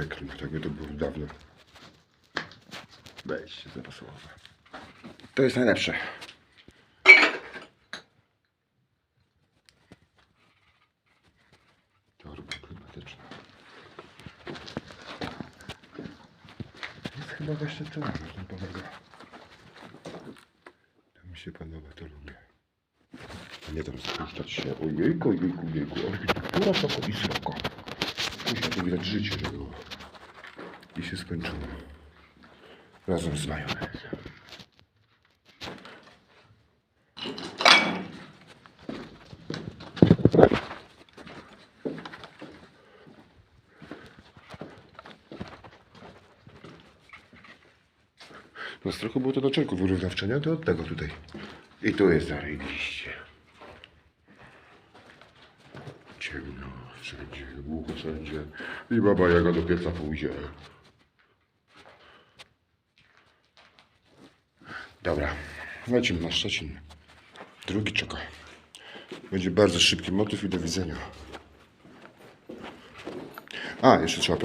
klimat, jakby to było dawno. Wejście zapasowe. To jest najlepsze. Torba klimatyczna. Jest chyba właśnie to, pomaga. To mi się podoba, to lubię. A nie tam spuszczać się. Ojejku, ojejku, ojejku. Architektura taka i sroka. Musi tu widać życie, że było. I się skończyło. Razem z majonezem. No trochę było to do czynków wyrównawczenia, to od tego tutaj. I tu jest zarybiście. Ciemno wszędzie, głucho wszędzie. I baba Jaga do pieca pójdzie. Dobra, lecimy na Szczecin. Drugi czeka. Będzie bardzo szybki motyw i do widzenia. A, jeszcze trzeba